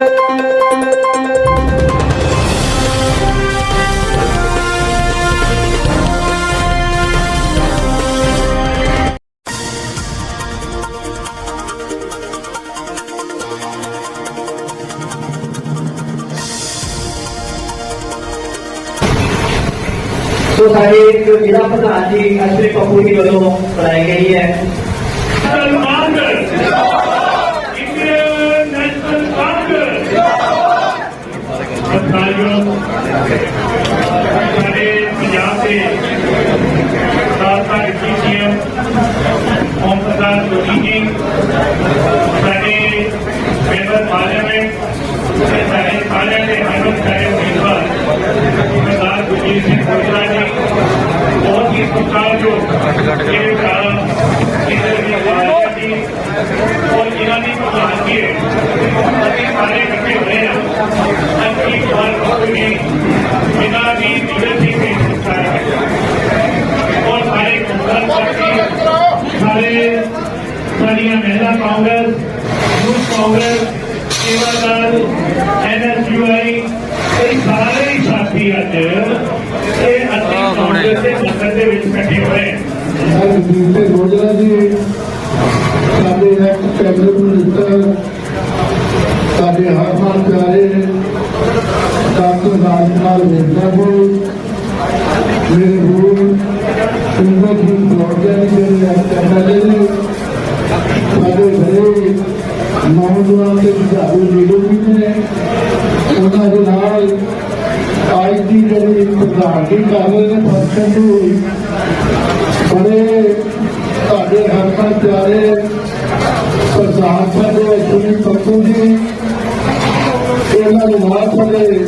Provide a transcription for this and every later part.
ਸੋ ਸਾਡੇ ਇੱਕ ਜ਼ਿਲ੍ਹਾ ਪ੍ਰਧਾਨ ਜੀ ਅਸ਼ਰੀ ਪੱਪੂ ਜੀ ਵੱਲੋਂ ਬਣਾਈ ਗਈ ਹੈ। ਸਾਡੇ ਪੰਜਾਬ ਦੇ ਸਾਬਕਾ ਡਿਪਟੀ ਸੀਐਮ ਓਮ ਪ੍ਰਕਾਸ਼ ਜੋਗੀ ਜੀ ਸਾਡੇ ਮੈਂਬਰ ਪਾਰਲੀਮੈਂਟ ਤੇ ਸਾਡੇ ਸਾਰਿਆਂ ਦੇ ਹਰਮਨ ਸਾਰੇ ਉਮੀਦਵਾਰ ਸਰਦਾਰ ਗੁਰਜੀਤ ਸਿੰਘ ਕੋਟਲਾ ਜੀ ਬਹੁਤ ਹੀ ਸਤਿਕਾਰਯੋਗ ਇਹ ਕਾਰਨ ਇਹਨਾਂ ਦੀ ਆਵਾਜ਼ ਦੀ ਔਰ ਇਹਨਾਂ ਦੀ ਪ੍ਰਧਾਨਗੀ ਹੈ ਅਸੀਂ ਸਾਰੇ ਇਕੱਠੇ ਹੋਏ ਹਾਂ ਅਸੀਂ ਵਾਰ ਕੋਈ ਇਹਨਾਂ ਦੀ ਲੀਡਰਸ਼ਿਪ ਦੀ ਸਰਕਾਰ ਹੈ ਔਰ ਸਾਰੇ ਕਾਂਗਰਸ ਪਾਰਟੀ ਸਾਰੇ ਸਾਡੀਆਂ ਮਹਿਲਾ ਕਾਂਗਰਸ ਯੂਥ ਕਾਂਗਰਸ ਸੇਵਾਦਾਰ ਐਨਐਸਯੂਆਈ ਇਹ ਸਾਰੇ ਹੀ ਸਾਥੀ ਅੱਜ ਇਹ ਅਸੀਂ ਕਾਂਗਰਸ ਦੇ ਦਫ਼ਤਰ ਦੇ ਵਿੱਚ ਇਕੱਠੇ ਹੋਏ ਹਾਂ ਹਰਜੀਤ ਸਿੰਘ ਗੋਜਰਾ ਜੀ ਸਾਡੇ ਐਕਟ ਕੈਬਨਿਟ ਮਿਨਿਸਟਰ ਸਾਡੇ ਹਰਮਨ ਪਿਆਰੇ ਡਾਕਟਰ ਰਾਜਕੁਮਾਰ ਮਿਰਜ਼ਾਪੁਰ ਮੇਰੇ ਗੁਰੂ ਸਿੰਗਰ ਜੀ ਪ੍ਰੋਗਰਾਮ ਦੇ ਐਮਐਲਏ ਨੇ, ਸਾਡੇ ਘਰੇ ਨੌਜਵਾਨ ਦੇ ਵਿਚਾਰੂ ਲੀਡਰ ਵੀ ਨੇ, ਉਹਨਾਂ ਦੇ ਨਾਲ ਅੱਜ ਦੀ ਜਿਹੜੀ ਪ੍ਰਧਾਨਗੀ ਕਰ ਰਹੇ ਨੇ ਫੰਕਸ਼ਨ ਦੀ ਬੜੇ ਤੁਹਾਡੇ ਹਰਮਨ ਪਿਆਰੇ ਪ੍ਰਧਾਨ ਸਾਡੇ ਸੁਨੀ ਪੱਪੂ ਜੀ, ਇਹਨਾਂ ਦੇ ਨਾਲ ਸਾਡੇ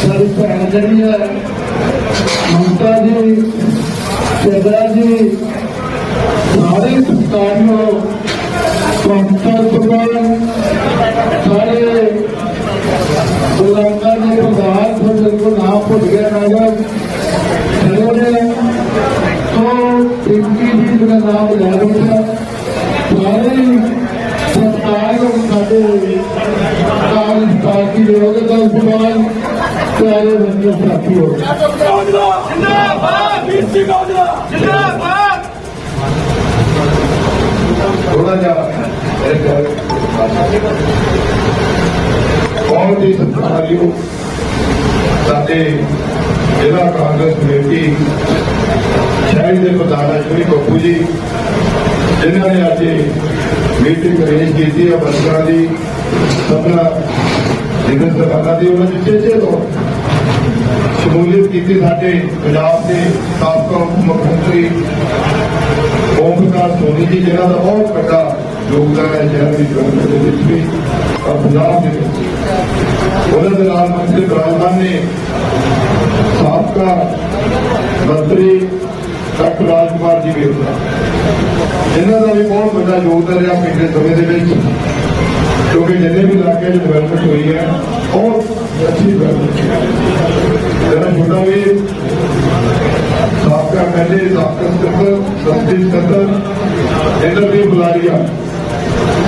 ਸਾਡੀ ਭੈਣ ਜਿਹੜੀ ਹੈ, ਮਮਤਾ ਜੀ ਸਰਦਾਰ ਜੀ, ਸਾਰੇ ਸਤਿਕਾਰਯੋਗ ਕੰਪਰ ਪ੍ਰਧਾਨ ਸਾਰੇ ਗੁਲਾਮਾਂ ਦੇ ਪ੍ਰਧਾਨ ਤੁਹਾਡੇ ਕੋ ਨਾਮ ਭੁੱਲ ਗਿਆ ਨਾਗਰ ਖੜੇ ਨੇ ਤੋਂ ਟਿੱਕੀ ਜੀ ਦਾ ਨਾਮ ਲੈ ਰਿਹਾ ਸਾਰੇ ਸਰਕਾਰ ਸਾਡੇ ਕਾਂਗਰਸ ਪਾਰਟੀ ਦੇ ਉਹਦੇ ਦਾ ਪਿਆਰੇ ਬੰਦੇ ਸਾਥੀ ਹੋ ਥੋੜਾ ਜਿਹਾ ਬਹੁਤ ਹੀ ਸਤਿਕਾਰਯੋਗ ਸਾਡੇ ਜ਼ਿਲ੍ਹਾ ਕਾਂਗਰਸ ਕਮੇਟੀ ਸ਼ਹਿਰ ਦੇ ਪ੍ਰਧਾਨ ਅਸ਼ਵਨੀ ਬੱਬੂ ਜੀ, ਜਿਨ੍ਹਾਂ ਨੇ ਅੱਜ ਮੀਟਿੰਗ ਅਰੇਂਜ ਕੀਤੀ ਹੈ ਵਰਕਰਾਂ ਦੀ, ਸਭਨਾ ਦਿਵਸ ਸਭਾ ਦੀ ਉਹਨਾਂ ਦੇ ਚੇਚੇ ਤੋਂ ਸ਼ਮੂਲੀਅਤ ਕੀਤੀ ਸਾਡੇ ਪੰਜਾਬ ਦੇ ਸਾਬਕਾ ਮੁੱਖ ਮੰਤਰੀ ਓਮ ਪ੍ਰਕਾਸ਼ ਸੋਨੀ ਜੀ ਜਿਹਨਾਂ ਦਾ ਬਹੁਤ ਵੱਡਾ ਯੋਗਦਾਨ ਹੈ ਸ਼ਹਿਰ ਦੀ ਡਿਵੈਲਪਮੈਂਟ ਦੇ ਵਿੱਚ ਵੀ ਔਰ ਪੰਜਾਬ ਦੇ ਵਿੱਚ ਉਹਨਾਂ ਦੇ ਨਾਲ ਮੰਤਰੀ ਬਰਾਜਮਾਨ ਨੇ ਸਾਬਕਾ ਮੰਤਰੀ ਡਾਕਟਰ ਰਾਜਕੁਮਾਰ ਜੀ ਵੀ ਹੁੰਦਾ ਇਹਨਾਂ ਦਾ ਵੀ ਬਹੁਤ ਵੱਡਾ ਯੋਗਦਾਨ ਰਿਹਾ ਪਿਛਲੇ ਸਮੇਂ ਦੇ ਵਿੱਚ। ਕਿਉਂਕਿ ਜਿੰਨੇ ਵੀ ਇਲਾਕੇ 'ਚ ਡਿਵੈਲਪਮੈਂਟ ਹੋਈ ਹੈ, ਬਹੁਤ ਅੱਛੀ ਡਿਵੈਲਪਮੈਂਟ ਜਿਹੜਾ ਛੋਟਾ ਵੀ ਸਾਬਕਾ ਪਹਿਲੇ ਸਾਬਕਾ ਸਕੱਤਰ ਸੰਸਦੀ ਸਕੱਤਰ, ਇਹਨਾਂ ਦੀ ਬੁਲਾਰੀਆ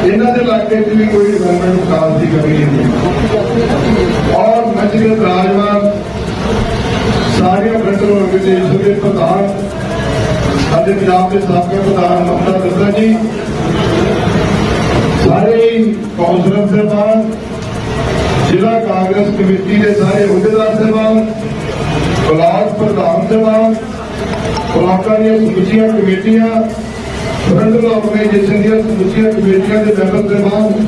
ਇਹਨਾਂ ਦੇ ਇਲਾਕੇ 'ਚ ਵੀ ਕੋਈ ਡਿਵੈਲਪਮੈਂਟ ਵਿਕਾਸ ਦੀ ਕਮੀ ਨਹੀਂ ਔਰ ਮਜਲਿਸ ਰਾਜਵਾਨ ਸਾਰੀਆਂ ਬ੍ਰਿਟਨ ਆਰਗੇਨਾਈਜੇਸ਼ਨ ਦੇ ਪ੍ਰਧਾਨ, ਸਾਡੇ ਪੰਜਾਬ ਦੇ ਸਾਬਕਾ ਪ੍ਰਧਾਨ ਮਮਤਾ ਦੱਤਾ ਜੀ ਸਾਰੇ ਹੀ ਕੌਂਸਲਰ ਸਾਹਿਬਾਨ, ਜ਼ਿਲ੍ਹਾ ਕਾਂਗਰਸ ਕਮੇਟੀ ਦੇ ਸਾਰੇ ਅਹੁਦੇਦਾਰ ਸਾਹਿਬਾਨ, ਬਲਾਕ ਪ੍ਰਧਾਨ ਸਾਹਿਬਾਨ, ਬਲਾਕਾਂ ਦੀਆਂ ਸਮੁੱਚੀਆਂ ਕਮੇਟੀਆਂ ਫਰੰਟਲ ਆਰਗੇਨਾਈਜੇਸ਼ਨ ਦੀਆਂ ਸਮੁੱਚੀਆਂ ਕਮੇਟੀਆਂ ਦੇ ਮੈਂਬਰ ਸਾਹਿਬਾਨ,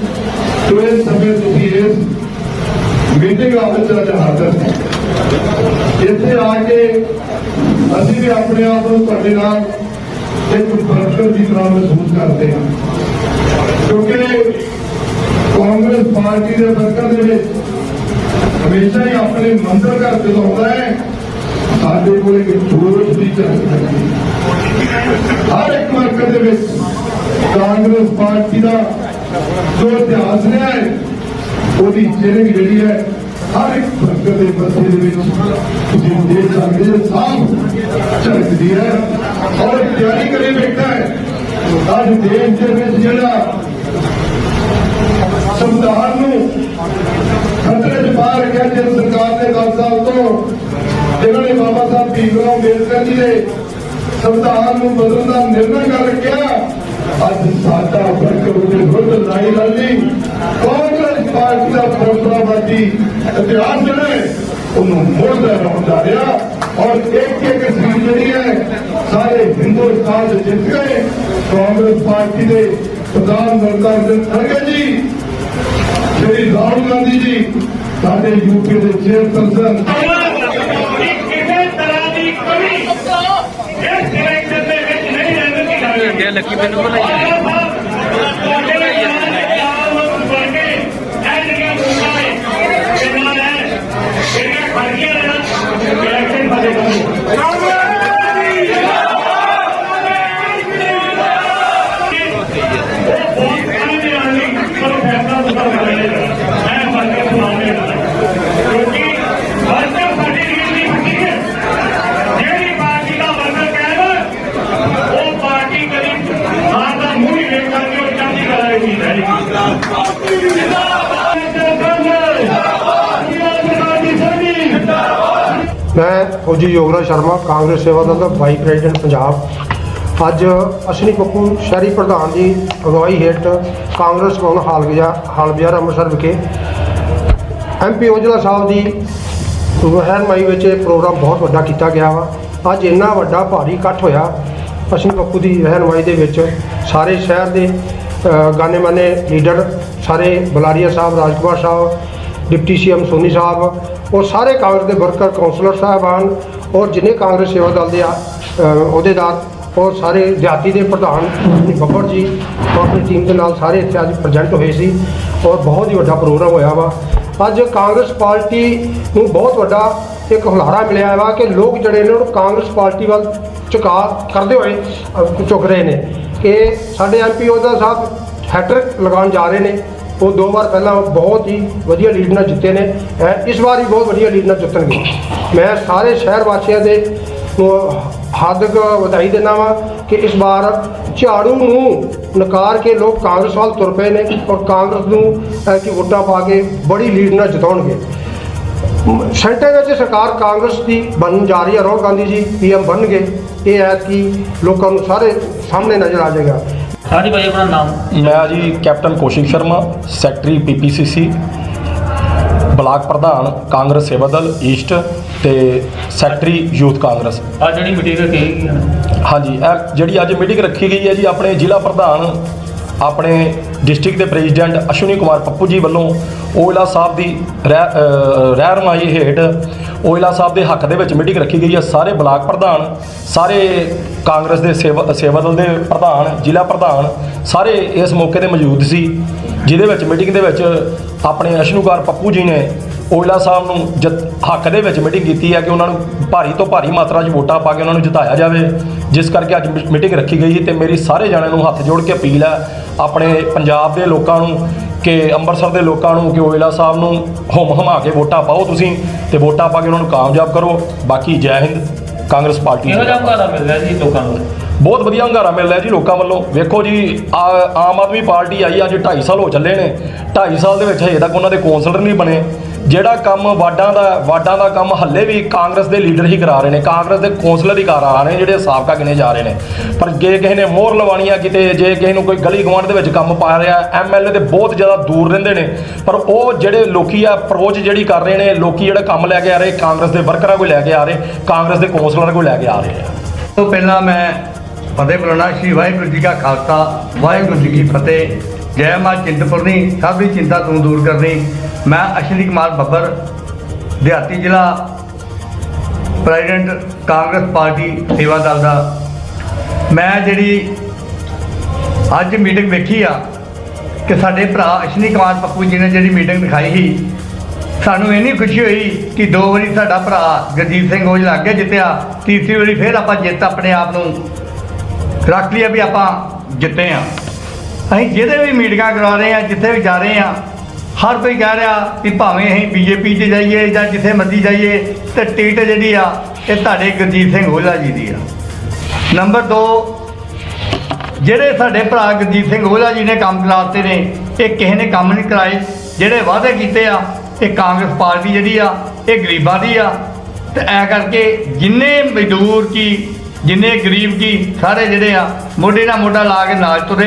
ਜੋ ਇਸ ਸਮੇਂ ਤੁਸੀਂ ਇਸ ਮੀਟਿੰਗ ਆਫਿਸ ਦਾ ਹਾਜ਼ਰ ਹੋ। ਇੱਥੇ ਆ ਕੇ ਅਸੀਂ ਵੀ ਆਪਣੇ ਆਪ ਨੂੰ ਤੁਹਾਡੇ ਨਾਲ ਇੱਕ ਵਰਕਰ ਦੀ ਤਰ੍ਹਾਂ ਮਹਿਸੂਸ ਕਰਦੇ ਹਾਂ। ਕਿਉਂਕਿ ਕਾਂਗਰਸ ਪਾਰਟੀ ਦੇ ਵਰਕਰ ਦੇ ਵਿੱਚ ਹਮੇਸ਼ਾ ਹੀ ਆਪਣੇ ਮੰਦਰ ਘਰ ਤੇ ਆਉਂਦਾ ਹੈ। ਸਾਡੇ ਕੋਲ ਇੱਕ ਜੋਸ਼ ਦੀ ਝਲਕ ਹਰ ਇੱਕ ਵਰਕਰ ਦੇ ਵਿੱਚ ਕਾਂਗਰਸ ਪਾਰਟੀ ਦਾ ਜੋ ਇਤਿਹਾਸ ਰਿਹਾ ਹੈ, ਉਹਦੀ ਜਿਹੜੀ ਜਿਹੜੀ ਹੈ ਹਰ ਇੱਕ ਭਗਤ ਦੇ ਮੱਥੇ ਦੇ ਵਿੱਚ ਤੁਸੀਂ ਦੇਖ ਸਕਦੇ ਹੋ ਸਾਫ਼ ਝਲਕਦੀ ਹੈ ਔਰ ਤਿਆਰੀ ਕਰੇ ਬੈਠਾ ਹੈ। ਅੱਜ ਦੇਸ਼ ਦੇ ਵਿੱਚ ਜਿਹੜਾ ਸੰਵਿਧਾਨ ਨੂੰ ਖਤਰੇ 'ਚ ਪਾ ਰੱਖਿਆ ਜਿਸ ਸਰਕਾਰ ਨੇ 10 ਸਾਲ ਤੋਂ ਜਿਨ੍ਹਾਂ ਨੇ ਬਾਬਾ ਸਾਹਿਬ ਭੀਮਰਾਓ ਅੰਬੇਦਕਰ ਜੀ ਦੇ ਸੰਵਿਧਾਨ ਨੂੰ ਬਦਲਣ ਦਾ ਨਿਰਣਾ ਕਰ ਰੱਖਿਆ। ਅੱਜ ਸਾਡਾ ਵਰਕਰ ਉਹਦੇ ਵਿਰੁੱਧ ਲੜਾਈ ਲੜਨੀ ਕੌਣ ਪਾਰਟੀ ਦਾ ਪਰੰਪਰਾਵਾਦੀ ਇਤਿਹਾਸ ਜਿਹੜਾ ਹੈ, ਉਹਨੂੰ ਮੁੜ ਜਾ ਰਿਹਾ। ਔਰ ਇੱਕ ਇੱਕ ਸੀਟ ਜਿਹੜੀ ਹੈ ਸਾਰੇ ਹਿੰਦੁਸਤਾਨ ਦੇ ਜਿੱਤ ਗਏ। ਕਾਂਗਰਸ ਪਾਰਟੀ ਦੇ ਪ੍ਰਧਾਨ ਮਲਤਾਨ ਖੜਗੇ ਜੀ ਸ਼੍ਰੀ ਰਾਹੁਲ ਗਾਂਧੀ ਜੀ ਸਾਡੇ ਯੂਪੀ ਦੇ ਚੇਅਰਪਰਸਨ। ਕਿਸੇ ਤਰ੍ਹਾਂ ਦੀ ਫੌਜੀ ਯੋਗਰਾਜ ਸ਼ਰਮਾ ਕਾਂਗਰਸ ਸੇਵਾ ਦਲ ਦਾ ਵਾਈਸ ਪ੍ਰੈਜ਼ੀਡੈਂਟ ਪੰਜਾਬ। ਅੱਜ ਅਸ਼ਨੀ ਪੱਪੂ ਸ਼ਹਿਰੀ ਪ੍ਰਧਾਨ ਦੀ ਅਗਵਾਈ ਹੇਠ ਕਾਂਗਰਸ ਭਵਨ ਹਾਲ ਗਿਆ ਅੰਮ੍ਰਿਤਸਰ ਵਿਖੇ ਐਮਪੀ ਔਜਲਾ ਸਾਹਿਬ ਦੀ ਰਹਿਨਮਾਈ ਵਿੱਚ ਇਹ ਪ੍ਰੋਗਰਾਮ ਬਹੁਤ ਵੱਡਾ ਕੀਤਾ ਗਿਆ ਵਾ। ਅੱਜ ਇੰਨਾ ਵੱਡਾ ਭਾਰੀ ਇਕੱਠ ਹੋਇਆ ਅਸ਼ਨੀ ਪੱਪੂ ਦੀ ਰਹਿਨਮਾਈ ਦੇ ਵਿੱਚ। ਸਾਰੇ ਸ਼ਹਿਰ ਦੇ ਅ, ਗਾਨੇ ਮਾਨੇ ਲੀਡਰ ਸਾਰੇ ਬਲਾਰੀਆ ਸਾਹਿਬ ਰਾਜਕੁਮਾਰ ਸਾਹਿਬ ਡਿਪਟੀ ਸੀਐਮ ਸੋਨੀ ਸਾਹਿਬ ਔਰ ਸਾਰੇ ਕਾਂਗਰਸ ਦੇ ਵਰਕਰ ਕਾਉਂਸਲਰ ਸਾਹਿਬਾਨ ਔਰ ਜਿੰਨੇ ਕਾਂਗਰਸ ਸੇਵਾ ਦਲ ਦੇ ਆ ਅਹੁਦੇਦਾਰ ਔਰ ਸਾਰੇ ਜਾਤੀ ਦੇ ਪ੍ਰਧਾਨ ਬੱਬਰ ਜੀ ਆਪਣੀ ਟੀਮ ਦੇ ਨਾਲ ਸਾਰੇ ਇੱਥੇ ਅੱਜ ਪ੍ਰੈਜ਼ੈਂਟ ਹੋਏ ਸੀ ਔਰ ਬਹੁਤ ਹੀ ਵੱਡਾ ਪ੍ਰੋਗਰਾਮ ਹੋਇਆ ਵਾ। ਅੱਜ ਕਾਂਗਰਸ ਪਾਰਟੀ ਨੂੰ ਬਹੁਤ ਵੱਡਾ ਇੱਕ ਹੁਲਾਰਾ ਮਿਲਿਆ ਵਾ ਕਿ ਲੋਕ ਜਿਹੜੇ ਨੇ ਉਹ ਕਾਂਗਰਸ ਪਾਰਟੀ ਵੱਲ ਝੁਕਾ ਕਰਦੇ ਹੋਏ ਅ, ਝੁਕ ਰਹੇ ਨੇ ਕਿ ਸਾਡੇ ਐਮਪੀ ਉਹਦਾ ਸਾਹਿਬ ਹੈਟ੍ਰਿਕ ਲਗਾਉਣ ਜਾ ਰਹੇ ਨੇ। ਉਹ ਦੋ ਵਾਰ ਪਹਿਲਾਂ ਬਹੁਤ ਹੀ ਵਧੀਆ ਲੀਡ ਨਾਲ ਜਿੱਤੇ ਨੇ। ਇਸ ਵਾਰ ਵੀ ਬਹੁਤ ਵਧੀਆ ਲੀਡ ਨਾਲ ਜਿੱਤਣਗੇ। ਮੈਂ ਸਾਰੇ ਸ਼ਹਿਰ ਵਾਸੀਆਂ ਦੇ ਨੂੰ ਹਾਰਦਿਕ ਵਧਾਈ ਦਿੰਦਾ ਵਾਂ ਕਿ ਇਸ ਵਾਰ ਝਾੜੂ ਨੂੰ ਨਕਾਰ ਕੇ ਲੋਕ ਕਾਂਗਰਸ ਵੱਲ ਤੁਰ ਪਏ ਨੇ ਔਰ ਕਾਂਗਰਸ ਨੂੰ ਕਿ ਵੋਟਾਂ ਪਾ ਕੇ ਬੜੀ ਲੀਡ ਨਾਲ ਜਿਤਾਉਣਗੇ। ਮ- ਸੈਂਟਰ ਵਿੱਚ ਸਰਕਾਰ ਕਾਂਗਰਸ ਦੀ ਬਣਨ ਜਾ ਰਹੀ ਹੈ। ਰਾਹੁਲ ਗਾਂਧੀ ਜੀ ਪੀਐਮ ਬਣਨਗੇ। ਇਹ ਐਤਕੀ ਲੋਕਾਂ ਨੂੰ ਸਾਰੇ ਸਾਹਮਣੇ ਨਜ਼ਰ ਆ ਜਾਏਗਾ। ਹਾਂਜੀ ਭਾਈ ਆਪਣਾ ਨਾਮ? ਮੈਂ ਜੀ captain Kaushik Sharma secretary PPCC block ਪ੍ਰਧਾਨ ਕਾਂਗਰਸ ਸੇਵਾ ਦਲ ਈਸਟ ਤੇ ਸੈਕਟਰੀ ਯੂਥ ਕਾਂਗਰਸ। ਆ ਜਿਹੜੀ ਮੀਟਿੰਗ ਰੱਖੀ ਗਈ ਹੈ ਹਾਂਜੀ ਇਹ ਜਿਹੜੀ ਅੱਜ ਮੀਟਿੰਗ ਰੱਖੀ ਗਈ ਹੈ ਜੀ ਆਪਣੇ ਜ਼ਿਲ੍ਹਾ ਪ੍ਰਧਾਨ ਆਪਣੇ ਡਿਸਟ੍ਰਿਕਟ ਦੇ ਪ੍ਰੈਜ਼ੀਡੈਂਟ ਅਸ਼ਵਨੀ ਕੁਮਾਰ ਪੱਪੂ ਜੀ ਵੱਲੋਂ ਓਇਲਾ ਸਾਹਿਬ ਦੀ ਰਹਿ- ਰਹਿਨਮਾਈ ਹੇਠ ਓਇਲਾ ਸਾਹਿਬ ਦੇ ਹੱਕ ਦੇ ਵਿੱਚ ਮੀਟਿੰਗ ਰੱਖੀ ਗਈ ਹੈ। ਸਾਰੇ ਬਲਾਕ ਪ੍ਰਧਾਨ, ਸਾਰੇ ਕਾਂਗਰਸ ਦੇ ਸੇਵਾ ਸੇਵਾ ਦਲ ਦੇ ਪ੍ਰਧਾਨ, ਜ਼ਿਲ੍ਹਾ ਪ੍ਰਧਾਨ, ਸਾਰੇ ਇਸ ਮੌਕੇ ਤੇ ਮੌਜੂਦ ਸੀ, ਜਿਹਦੇ ਵਿੱਚ ਮੀਟਿੰਗ ਦੇ ਵਿੱਚ ਆਪਣੇ ਅਸ਼ਨੂਕਾਰ ਪੱਪੂ ਜੀ ਨੇ ਓਇਲਾ ਸਾਹਿਬ ਨੂੰ ਜਿੱਤ, ਹੱਕ ਦੇ ਵਿੱਚ ਮੀਟਿੰਗ ਕੀਤੀ ਹੈ ਕਿ ਉਹਨਾਂ ਨੂੰ ਭਾਰੀ ਤੋਂ ਭਾਰੀ ਮਾਤਰਾ 'ਚ ਵੋਟਾਂ ਪਾ ਕੇ ਉਹਨਾਂ ਨੂੰ ਜਿਤਾਇਆ ਜਾਵੇ। ਜਿਸ ਕਰਕੇ ਅੱਜ ਮੀ- ਮੀਟਿੰਗ ਰੱਖੀ ਗਈ ਤੇ ਮੇਰੀ ਸਾਰੇ ਜਣਿਆਂ ਨੂੰ ਹੱਥ ਜੋੜ ਕੇ ਅਪੀਲ ਹੈ, ਆਪਣੇ ਪੰਜਾਬ ਦੇ ਲੋਕਾਂ ਨੂੰ ਕਿ ਅੰਮ੍ਰਿਤਸਰ ਦੇ ਲੋਕਾਂ ਨੂੰ ਕਿ ਓਇਲਾ ਸਾਹਿਬ ਨੂੰ ਹੁਮ ਹਮਾ ਕੇ ਵੋਟਾਂ ਪਾਓ ਤੁਸੀਂ ਤੇ ਵੋਟਾਂ ਪਾ ਕੇ ਉਹਨਾਂ ਨੂੰ ਕਾਮਯਾਬ ਕਰੋ। ਬਾਕੀ ਜੈ ਹਿੰਦ ਕਾਂਗਰਸ ਪਾਰਟੀ ਜਿਹਾ ਹੰਗਾਰਾ ਮਿਲ ਰਿਹਾ ਜੀ ਲੋਕਾਂ ਨੂੰ? ਬਹੁਤ ਵਧੀਆ ਹੰਗਾਰਾ ਮਿਲ ਰਿਹਾ ਜੀ ਲੋਕਾਂ ਵੱਲੋਂ। ਵੇਖੋ ਜੀ ਆ- ਆਮ ਆਦਮੀ ਪਾਰਟੀ ਆਈ ਅੱਜ 2.5 ਸਾਲ ਹੋ ਚੱਲੇ ਨੇ। 2.5 ਸਾਲ ਦੇ ਵਿੱਚ ਹਜੇ ਤੱਕ ਉਹਨਾਂ ਦੇ ਕੌਂਸਲਰ ਨਹੀਂ ਬਣੇ। ਜਿਹੜਾ ਕੰਮ ਵਾਡਾਂ ਦਾ ਵਾਡਾਂ ਦਾ ਕੰਮ ਹੱਲੇ ਵੀ ਕਾਂਗਰਸ ਦੇ ਲੀਡਰ ਹੀ ਕਰਾ ਰਹੇ ਨੇ। ਕਾਂਗਰਸ ਦੇ ਕੌਂਸਲਰ ਹੀ ਕਰਾ ਰਹੇ ਨੇ, ਜਿਹੜੇ ਸਾਬਕਾ ਗਿਣੇ ਜਾ ਰਹੇ ਨੇ। ਪਰ ਜੇ ਕਿਸੇ ਨੇ ਮੋਹਰ ਲਵਾਉਣੀ ਆ ਕਿਤੇ, ਜੇ ਕਿਸੇ ਨੂੰ ਕੋਈ ਗਲੀ ਗਵਾਂਢ ਦੇ ਵਿੱਚ ਕੰਮ ਪਾ ਰਿਹਾ ਐਮਐਲਏ ਤੇ ਬਹੁਤ ਜ਼ਿਆਦਾ ਦੂਰ ਰਹਿੰਦੇ ਨੇ। ਪਰ ਉਹ ਜਿਹੜੇ ਲੋਕੀ ਆ, ਅਪਰੋਚ ਜਿਹੜੀ ਕਰ ਰਹੇ ਨੇ, ਲੋਕੀ ਜਿਹੜਾ ਕੰਮ ਲੈ ਕੇ ਆ ਰਹੇ, ਕਾਂਗਰਸ ਦੇ ਵਰਕਰਾਂ ਕੋਲ ਲੈ ਕੇ ਆ ਰਹੇ, ਕਾਂਗਰਸ ਦੇ ਕੌਂਸਲਰਾਂ ਕੋਲ ਲੈ ਕੇ ਆ ਰਹੇ ਆ। ਤੋਂ ਪਹਿਲਾਂ ਮੈਂ ਫਤਿਹ ਬੁਲਾਉਣਾ, ਸ਼੍ਰੀ ਵਾਹਿਗੁਰੂ ਜੀ ਕਾ ਖਾਲਸਾ, ਵਾਹਿਗੁਰੂ ਜੀ ਕੀ ਫਤਿਹ। ਜੈ ਮਾਂ ਚਿੰਤਪੁਰਨੀ, ਸਭ ਦੀ ਚਿੰਤਾ ਤੂੰ ਦੂਰ ਕਰਨੀ। ਮੈਂ ਅਸ਼ਵਨੀ ਕੁਮਾਰ ਬੱਬਰ, ਦਿਹਾਤੀ ਜ਼ਿਲ੍ਹਾ ਪ੍ਰੈਜ਼ੀਡੈਂਟ ਕਾਂਗਰਸ ਪਾਰਟੀ ਸੇਵਾ ਦਲ ਦਾ। ਮੈਂ ਜਿਹੜੀ ਅੱਜ ਮੀਟਿੰਗ ਵੇਖੀ ਆ ਕਿ ਸਾਡੇ ਭਰਾ ਅਸ਼ਵਨੀ ਕੁਮਾਰ ਪੱਪੂ ਜੀ ਨੇ ਜਿਹੜੀ ਮੀਟਿੰਗ ਦਿਖਾਈ ਸੀ, ਸਾਨੂੰ ਇੰਨੀ ਖੁਸ਼ੀ ਹੋਈ ਕਿ ਦੋ ਵਾਰੀ ਸਾਡਾ ਭਰਾ ਗੁਰਜੀਤ ਸਿੰਘ ਔਜਲਾ ਅੱਗੇ ਜਿੱਤਿਆ, ਤੀਸਰੀ ਵਾਰੀ ਫਿਰ ਆਪਾਂ ਜਿੱਤ ਆਪਣੇ ਆਪ ਨੂੰ ਰੱਖ ਲਿਆ ਵੀ ਆਪਾਂ ਜਿੱਤੇ ਆ। ਅਸੀਂ ਜਿਹਦੇ ਵੀ ਮੀਟਿੰਗਾਂ ਕਰਾ ਰਹੇ ਆ, ਜਿੱਥੇ ਵੀ ਜਾ ਰਹੇ ਆ ਹਰ ਕੋਈ ਕਹਿ ਰਿਹਾ ਵੀ ਭਾਵੇਂ ਅਸੀਂ ਬੀਜੇਪੀ 'ਚ ਜਾਈਏ ਜਾਂ ਜਿੱਥੇ ਮਰਜ਼ੀ ਜਾਈਏ, ਤੇ ਟਿਕਟ ਜਿਹੜੀ ਆ, ਇਹ ਤੁਹਾਡੇ ਗੁਰਜੀਤ ਸਿੰਘ ਹੋਲਾ ਜੀ ਦੀ ਆ। ਨੰਬਰ 2 ਜਿਹੜੇ ਸਾਡੇ ਭਰਾ ਗੁਰਜੀਤ ਸਿੰਘ ਹੋਲਾ ਜੀ ਨੇ ਕੰਮ ਕਰਾਤੇ ਨੇ, ਇਹ ਕਿਸੇ ਨੇ ਕੰਮ ਨਹੀਂ ਕਰਾਏ। ਜਿਹੜੇ ਵਾਅਦੇ ਕੀਤੇ ਆ, ਇਹ ਕਾਂਗਰਸ ਪਾਰਟੀ ਜਿਹੜੀ ਆ, ਇਹ ਗਰੀਬਾਂ ਦੀ ਆ। ਤੇ ਐ ਕਰਕੇ ਜਿੰਨੇ ਮਜ਼ਦੂਰ ਕੀ, ਜਿੰਨੇ ਗਰੀਬ ਕੀ, ਸਾਰੇ ਜਿਹੜੇ ਆ, ਮੋਢੇ ਨਾਲ ਮੋਢਾ ਲਾ ਕੇ ਨਾਲ ਤੁਰੇ।